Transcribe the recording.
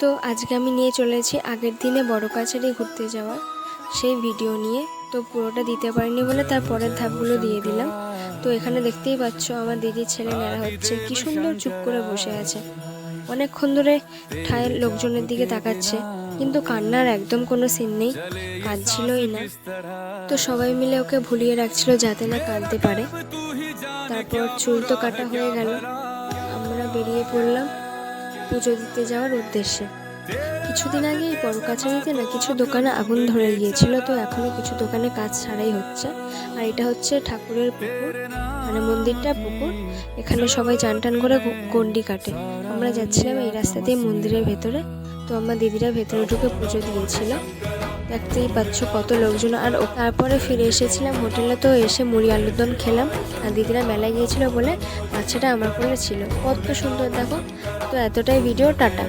তো আজকে আমি নিয়ে চলেছি আগের দিনে বড় কাছারি ঘুরতে যাওয়া। সেই ভিডিও নিয়ে। তো পুরোটা দিতে পারিনি বলে তার পরের ধাপগুলো দিয়ে দিলাম। তো এখানে দেখতেই পাচ্ছ আমার দিদির ছেলে নেড়া হচ্ছে। কি সুন্দর চুপ করে বসে আছে। অনেকক্ষণ ধরে ঠায়ের লোকজনের দিকে তাকাচ্ছে। কিন্তু কান্নার একদম কোনো সিন নেই। কাঁদছিলই না। তো সবাই মিলে ওকে ভুলিয়ে রাখছিল যাতে না কাঁদতে পারে। তারপর চুল তো কাটা হয়ে গেল। আমরা বেরিয়ে পড়লাম। পুজো দিতে যাওয়ার উদ্দেশ্যে। কিছুদিন আগে এই বড় কাছারিতে না কিছু দোকানে আগুন ধরে গিয়েছিল, তো এখনও কিছু দোকানে কাজ ছাড়াই হচ্ছে। আর এটা হচ্ছে ঠাকুরের পুকুর মানে মন্দিরটা পুকুর। এখানে সবাই চান টান করে গন্ডি কাটে। আমরা যাচ্ছিলাম এই রাস্তা দিয়ে মন্দিরের ভেতরে, তো আমার দিদিরা ভেতরে ঢুকে পুজো দিয়েছিল। দেখতেই পাচ্ছ কত লোকজন। আর তারপরে ফিরে এসেছিলাম হোটেলে, তো এসে মুড়ি আলুর দম খেলাম। আর দিদিরা মেলায় গিয়েছিল বলে বাচ্চাটা আমার কোলে ছিল। কত সুন্দর, দেখো। তো এতটাই ভিডিও টাটা।